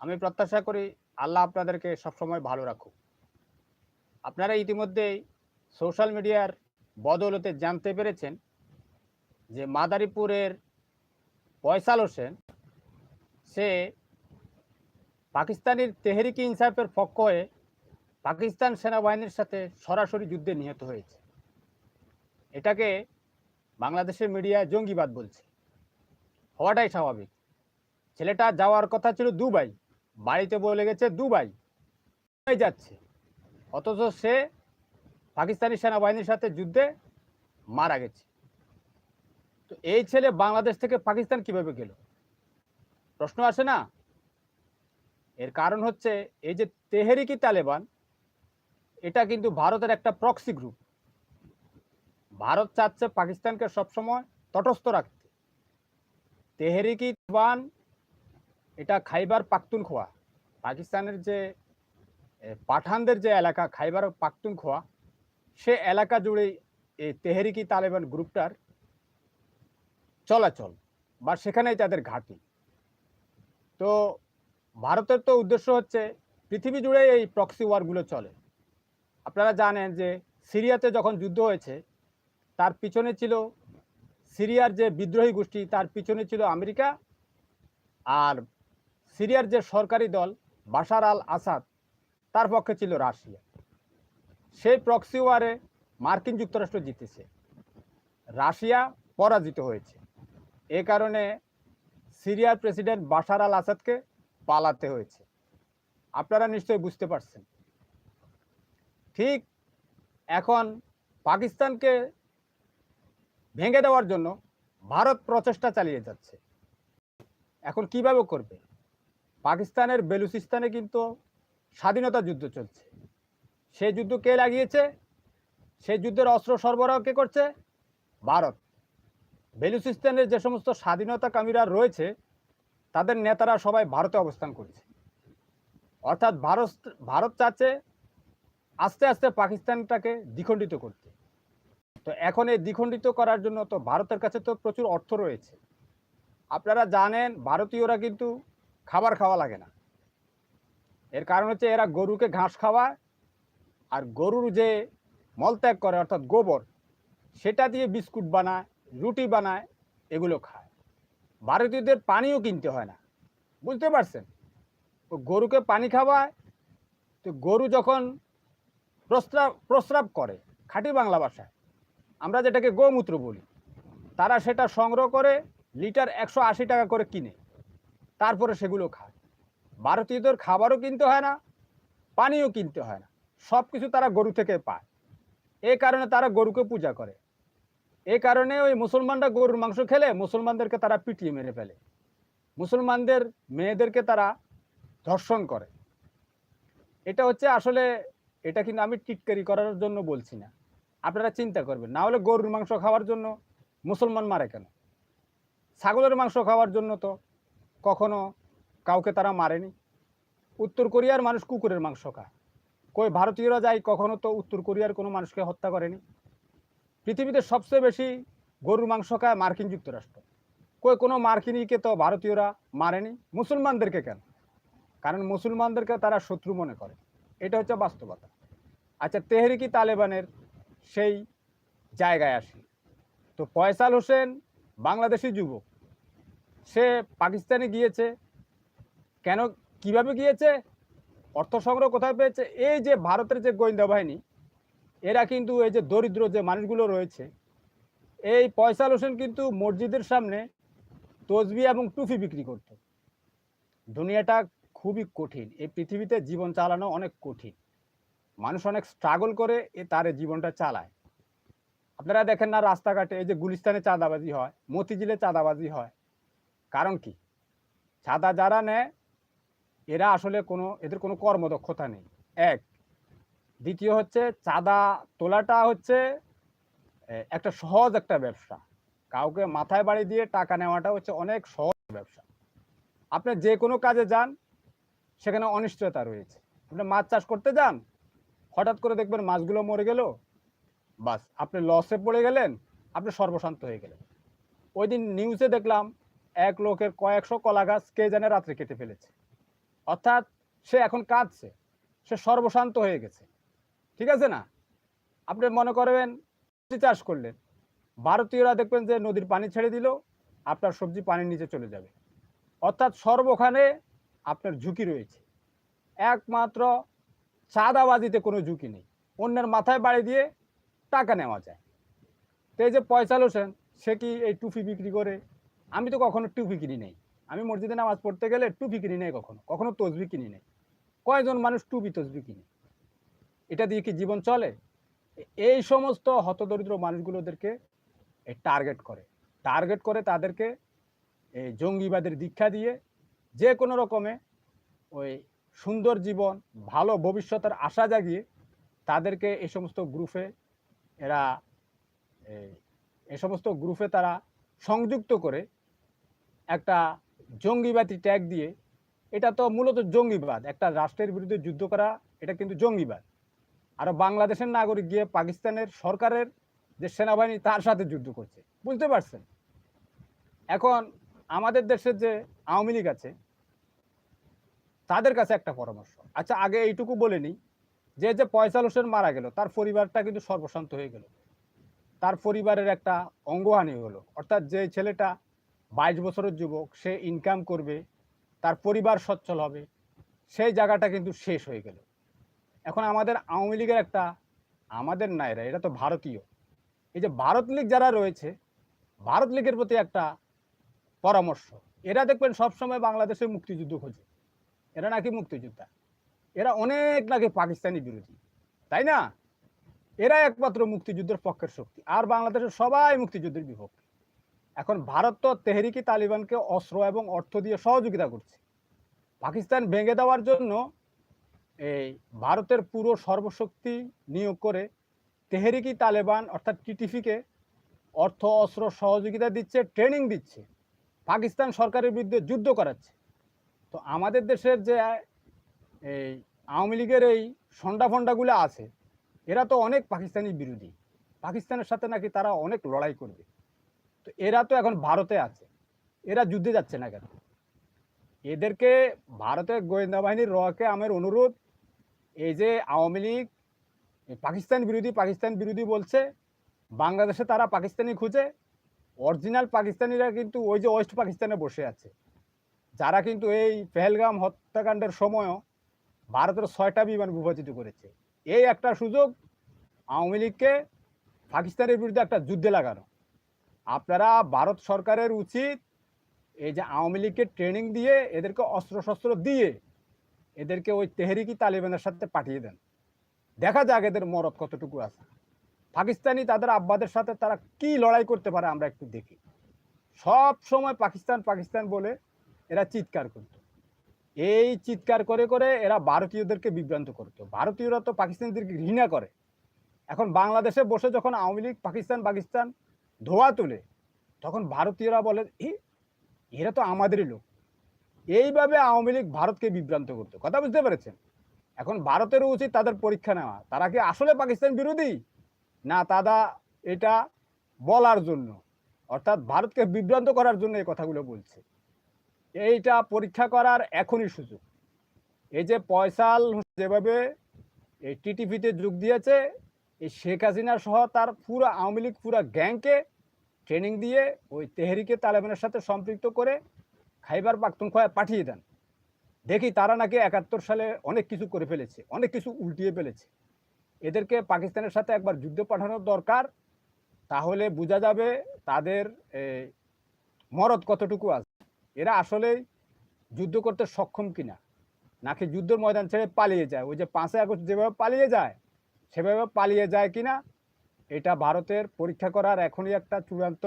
আমি প্রত্যাশা করি আল্লাহ আপনাদেরকে সবসময় ভালো রাখুক। আপনারা ইতিমধ্যেই সোশ্যাল মিডিয়ার বদৌলতে জানতে পেরেছেন যে মাদারীপুরের ফয়সাল হোসেন, সে পাকিস্তানের তেহরিকি ইনসাফের পক্ষ হয়ে পাকিস্তান সেনাবাহিনীর সাথে সরাসরি যুদ্ধে নিহত হয়েছে। এটাকে বাংলাদেশের মিডিয়া জঙ্গিবাদ বলছে। হওয়াটাই স্বাভাবিক। ছেলেটা যাওয়ার কথা ছিল দুবাই। বাড়িতে বলে গেছে দুবাই। দুবাই যাচ্ছে। অথচ সে পাকিস্তানি সেনাবাহিনীর সাথে যুদ্ধে মারা গেছে। তো এই ছেলে বাংলাদেশ থেকে পাকিস্তান কীভাবে গেল? প্রশ্ন আসে না? এর কারণ হচ্ছে এই যে তেহেরিকি তালেবান, এটা কিন্তু ভারতের একটা প্রক্সি গ্রুপ ভারত চাচ্ছে পাকিস্তানকে সবসময় তটস্থ রাখতে। তেহরিকি তালেবান এটা খাইবার পাখতুনখোয়া পাকিস্তানের যে পাঠানদের যে এলাকা, খাইবার পাখতুনখোয়া সে এলাকা জুড়েই এই তেহরিকি তালেবান গ্রুপটার চলাচল বা সেখানেই তাদের ঘাঁটি। তো ভারতের তো উদ্দেশ্য হচ্ছে পৃথিবী জুড়ে এই প্রক্সি ওয়ারগুলো চলে। আপনারা জানেন যে সিরিয়াতে যখন যুদ্ধ হয়েছে, তার পিছনে ছিল সিরিয়ার যে বিদ্রোহী গোষ্ঠী, তার পিছনে ছিল আমেরিকা আর সিরিয়ার যে সরকারি দল বাশার আল আসাদ, তার পক্ষে ছিল রাশিয়া। সেই প্রক্সি ওয়ারে মার্কিন যুক্তরাষ্ট্র জিতেছে। রাশিয়া পরাজিত হয়েছে। এ কারণে সিরিয়ার প্রেসিডেন্ট বাশার আল আসাদকে পালাতে হয়েছে। আপনারা নিশ্চয়ই বুঝতে পারছেন। ঠিক এখন পাকিস্তানকে ভেঙে দেওয়ার জন্য ভারত প্রচেষ্টা চালিয়ে যাচ্ছে। এখন কীভাবে করবে? পাকিস্তানের বেলুচিস্তানে কিন্তু স্বাধীনতা যুদ্ধ চলছে। সে যুদ্ধ কে লাগিয়েছে? সেই যুদ্ধের অস্ত্র সরবরাহ কে করছে? ভারত। বেলুচিস্তানের যে সমস্ত স্বাধীনতাকামীরা রয়েছে, তাদের নেতারা সবাই ভারতে অবস্থান করছে। অর্থাৎ ভারত ভারত চাচ্ছে আস্তে আস্তে পাকিস্তানটাকে দ্বিখণ্ডিত করতে। তো এখন এই দ্বিখণ্ডিত করার জন্য তো ভারতের কাছে তো প্রচুর অর্থ রয়েছে। আপনারা জানেন, ভারতীয়রা কিন্তু খাবার খাওয়া লাগে না। এর কারণ হচ্ছে এরা গরুকে ঘাস খাওয়ায় আর গরুর যে মলত্যাগ করে, অর্থাৎ গোবর, সেটা দিয়ে বিস্কুট বানায়, রুটি বানায়, এগুলো খায়। ভারতীয়দের পানিও কিনতে হয় না। বুঝতে পারছেন? তো গরুকে পানি খাওয়ায়, তো গরু যখন প্রস্রাব প্রস্রাব করে খাঁটি বাংলা ভাষায়, আমরা যেটাকে গোমূত্র বলি, তারা সেটা সংগ্রহ করে লিটার একশো আশি টাকা করে কিনে। তারপরে সেগুলো খায়। ভারতীয়দের খাবারও কিনতে হয় না পানিও কিনতে হয় না। সব কিছু তারা গরু থেকে পায়। এ কারণে তারা গরুকে পূজা করে। এ কারণে ওই মুসলমানরা গরুর মাংস খেলে, মুসলমানদেরকে তারা পিটিয়ে মেরে ফেলে। মুসলমানদের মেয়েদেরকে তারা ধর্ষণ করে। এটা হচ্ছে আসলে, এটা কিন্তু আমি টিটকারি করার জন্য বলছি না। আপনারা চিন্তা করবেন, না হলে গরুর মাংস খাওয়ার জন্য মুসলমান মারে কেন? ছাগলের মাংস খাওয়ার জন্য তো কখনো কাউকে তারা মারেনি। উত্তর কোরিয়ার মানুষ কুকুরের মাংস খায়। কই ভারতীয়রা যায় কখনো তো উত্তর কোরিয়ার কোনো মানুষকে হত্যা করেনি। পৃথিবীতে সবচেয়ে বেশি গরুর মাংস খায় মার্কিন যুক্তরাষ্ট্র। কই কোনো মার্কিনীকে তো ভারতীয়রা মারেনি, মুসলমানদেরকে কেন? কারণ মুসলমানদেরকে তারা শত্রু মনে করে। এটা হচ্ছে বাস্তবতা। আচ্ছা তেহরিকি তালেবানের সেই জায়গায় আসি। তো ফয়সাল হোসেন বাংলাদেশি যুবক সে পাকিস্তানে গিয়েছে। কেন, কীভাবে গিয়েছে? অর্থ সংগ্রহ কোথায় পেয়েছে? এই যে ভারতের যে গোয়েন্দা বাহিনী, এরা কিন্তু এই যে দরিদ্র যে মানুষগুলো রয়েছে, এই পয়সা হোসেন কিন্তু মসজিদের সামনে তসবি এবং টুফি বিক্রি করত। দুনিয়াটা খুবই কঠিন। এই পৃথিবীতে জীবন চালানো অনেক কঠিন। মানুষ অনেক স্ট্রাগল করে, এ তার জীবনটা চালায়। আপনারা দেখেন না রাস্তাঘাটে এই যে গুলিস্তানে চাঁদাবাজি হয়, মতিঝিলে চাঁদাবাজি হয় কারণ কি? চাঁদা যারা নেয়, এরা আসলে কোনো, এদের কোনো কর্মদক্ষতা নেই। এক, দ্বিতীয় হচ্ছে চাঁদা তোলাটা হচ্ছে একটা সহজ একটা ব্যবসা। কাউকে মাথায় বাড়ি দিয়ে টাকা নেওয়াটা হচ্ছে অনেক সহজ ব্যবসা। আপনি যে কোনো কাজে যান, সেখানে অনিশ্চয়তা রয়েছে। আপনি মাছ চাষ করতে যান, হঠাৎ করে দেখবেন মাছগুলো মরে গেল, বাস, আপনি লসে পড়ে গেলেন, আপনি সর্বশান্ত হয়ে গেলেন। ওই দিন নিউজে দেখলাম এক লোকের কয়েকশো কলা গাছ কে জানে রাত্রে কেটে ফেলেছে। অর্থাৎ সে এখন কাঁদছে, সে সর্বশান্ত হয়ে গেছে। ঠিক আছে না? আপনি মনে করবেন চাষ করলেন, ভারতীয়রা দেখবেন যে নদীর পানি ছেড়ে দিল, আপনার সবজি পানির নিচে চলে যাবে। অর্থাৎ সর্বখানে আপনার ঝুঁকি রয়েছে। একমাত্র চাঁদাবাজিতে কোনো ঝুঁকি নেই। অন্যের মাথায় বাড়ি দিয়ে টাকা নেওয়া যায়। তো এই যে পয়সাল হোসেন সে কি এই টুপি বিক্রি করে আমি তো কখনো টুপি কিনি নেই। আমি মসজিদে নামাজ পড়তে গেলে টুপি কিনি নেই কখনো কখনো তসবি কিনি নেই। কয়জন মানুষ টুপি তসবি কিনে? এটা দিয়ে কি জীবন চলে? এই সমস্ত হতদরিদ্র মানুষগুলোদেরকে টার্গেট করে। টার্গেট করে তাদেরকে এই জঙ্গিবাদের দীক্ষা দিয়ে যে কোনো রকমে ওই সুন্দর জীবন, ভালো ভবিষ্যতের আশা জাগিয়ে তাদেরকে এই সমস্ত গ্রুপে এরা, এ সমস্ত গ্রুপে তারা সংযুক্ত করে একটা জঙ্গিবাদী ট্যাগ দিয়ে, এটা তো মূলত জঙ্গিবাদ। একটা রাষ্ট্রের বিরুদ্ধে যুদ্ধ করা, এটা কিন্তু জঙ্গিবাদ। আর বাংলাদেশের নাগরিক গিয়ে পাকিস্তানের সরকারের যে সেনাবাহিনী, তার সাথে যুদ্ধ করছে। বুঝতে পারছেন? এখন আমাদের দেশের যে আওয়ামী লীগ আছে, তাদের কাছে একটা পরামর্শ। আচ্ছা আগে এইটুকু বলে নিই। যে যে পয়সাল হোসেন মারা গেল, তার পরিবারটা কিন্তু সর্বশান্ত হয়ে গেল। তার পরিবারের একটা অঙ্গহানি হলো। অর্থাৎ যে ছেলেটা বাইশ বছরের যুবক, সে ইনকাম করবে, তার পরিবার সচ্ছল হবে, সেই জায়গাটা কিন্তু শেষ হয়ে গেল। এখন আমাদের আওয়ামী লীগের একটা, আমাদের নাইরা এটা তো ভারতীয়। এই যে ভারত লীগ যারা রয়েছে, ভারত লীগের প্রতি একটা পরামর্শ। এরা দেখবেন সবসময় বাংলাদেশে মুক্তিযুদ্ধ খোঁজে। এরা নাকি মুক্তিযোদ্ধা। এরা অনেক নাকি পাকিস্তানি বিরোধী। তাই না? এরা একমাত্র মুক্তিযুদ্ধের পক্ষের শক্তি। আর বাংলাদেশের সবাই মুক্তিযুদ্ধের বিপক্ষে এখন ভারত তো তেহরিকি তালিবানকে অস্ত্র এবং অর্থ দিয়ে সহযোগিতা করছে। পাকিস্তান ভেঙে দেওয়ার জন্য এই ভারতের পুরো সর্বশক্তি নিয়োগ করে তেহরিকি তালেবান অর্থাৎ টিটিফিকে অর্থ, অস্ত্র সহযোগিতা দিচ্ছে, ট্রেনিং দিচ্ছে। পাকিস্তান সরকারের বিরুদ্ধে যুদ্ধ করাচ্ছে। তো আমাদের দেশের যে এই আওয়ামী লীগের এই ফন্ডাগুলো আছে, এরা তো অনেক পাকিস্তানি বিরোধী। পাকিস্তানের সাথে নাকি তারা অনেক লড়াই করবে। তো এরা তো এখন ভারতে আছে। এরা যুদ্ধে যাচ্ছে না কেন? এদেরকে ভারতের গোয়েন্দা বাহিনীর রকে আমের অনুরোধ, এই যে আওয়ামী লীগ, পাকিস্তান বিরোধী পাকিস্তান বিরোধী বলছে, বাংলাদেশে তারা পাকিস্তানি খুঁজে, অরিজিনাল পাকিস্তানিরা কিন্তু ওই যে ওয়েস্ট পাকিস্তানে বসে আছে। যারা কিন্তু এই পেহেলগাম হত্যাকাণ্ডের সময়ও ভারতের ছয়টা বিমান বিভাজিত করেছে। এই একটা সুযোগ আওয়ামী লীগকে পাকিস্তানের বিরুদ্ধে একটা যুদ্ধে লাগানো। আপনারা ভারত সরকারের উচিত এই যে আওয়ামী লীগকে ট্রেনিং দিয়ে এদেরকে অস্ত্রশস্ত্র দিয়ে এদেরকে ওই তেহরিকি তালিবানের সাথে পাঠিয়ে দেন। দেখা যাক এদের মরদ কতটুকু আছে। পাকিস্তানি তাদের আব্বাদের সাথে তারা কি লড়াই করতে পারে আমরা একটু দেখি। সব সময় পাকিস্তান পাকিস্তান বলে এরা চিৎকার করত। এই চিৎকার করে করে এরা ভারতীয়দেরকে বিভ্রান্ত করতো। ভারতীয়রা তো পাকিস্তানিদেরকে ঘৃণা করে। এখন বাংলাদেশে বসে যখন আওয়ামী লীগ, পাকিস্তান পাকিস্তান ধোয়া তুলে তখন ভারতীয়রা বলে "ই, এরা তো আমাদেরই লোক। এইভাবে আওয়ামী লীগ ভারতকে বিভ্রান্ত করতো। কথা বুঝতে পেরেছেন? এখন ভারতেরও উচিত তাদের পরীক্ষা নেওয়া। তারা কি আসলে পাকিস্তান বিরোধী? না তারা এটা বলার জন্য অর্থাৎ ভারতকে বিভ্রান্ত করার জন্য এই কথাগুলো বলছে। এইটা পরীক্ষা করার এখনই সুযোগ। এই যে পয়সাল যেভাবে এই টিটিভিতে যোগ দিয়েছে এই শেখ হাসিনা সহ তার পুরো আওয়ামী লীগ, পুরো গ্যাংকে ট্রেনিং দিয়ে ওই তেহরিকে তালেবানের সাথে সম্পৃক্ত করে খাইবার পাখতুনখোয়া পাঠিয়ে দেন। দেখি তারা নাকি একাত্তর সালে অনেক কিছু করে ফেলেছে, অনেক কিছু উল্টিয়ে ফেলেছে। এদেরকে পাকিস্তানের সাথে একবার যুদ্ধ পাঠানোর দরকার, তাহলে বোঝা যাবে তাদের মরদ কতটুকু আছে। এরা আসলেই যুদ্ধ করতে সক্ষম কিনা, নাকি যুদ্ধের ময়দান ছেড়ে পালিয়ে যায়। ওই যে পাঁচই আগস্ট যেভাবে পালিয়ে যায় সেভাবে পালিয়ে যায় কি না এটা ভারতের পরীক্ষা করার এখনই একটা চূড়ান্ত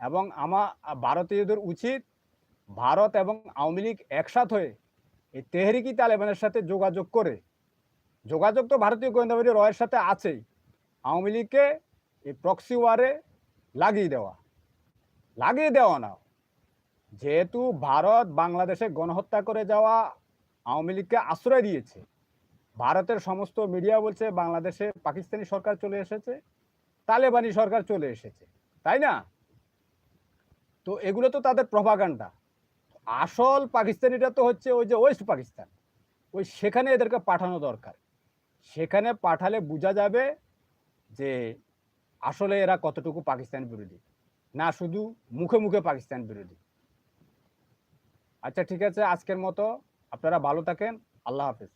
এবং আমা ভারতীয়দের উচিত ভারত এবং আওয়ামী লীগ একসাথ হয়ে এই তেহরিকি তালেবানের সাথে যোগাযোগ করে। যোগাযোগ তো ভারতীয় গোয়েন্দা বাহিনী রয়ের সাথে আছেই। আওয়ামী লীগকে এই প্রক্সি ওয়ারে লাগিয়ে দেওয়া। লাগিয়ে দেওয়া না। যেহেতু ভারত বাংলাদেশে গণহত্যা করে যাওয়া আওয়ামী লীগকে আশ্রয় দিয়েছে ভারতের সমস্ত মিডিয়া বলছে বাংলাদেশে পাকিস্তানি সরকার চলে এসেছে, তালেবানি সরকার চলে এসেছে, তাই না? তো এগুলো তো তাদের প্রভাগান্ডা আসল পাকিস্তানিটা তো হচ্ছে ওই যে ওয়েস্ট পাকিস্তান। ওই সেখানে এদেরকে পাঠানো দরকার। সেখানে পাঠালে বোঝা যাবে যে আসলে এরা কতটুকু পাকিস্তান বিরোধী, না শুধু মুখে মুখে পাকিস্তান বিরোধী। আচ্ছা ঠিক আছে, আজকের মতো। আপনারা ভালো থাকেন। আল্লাহ হাফেজ।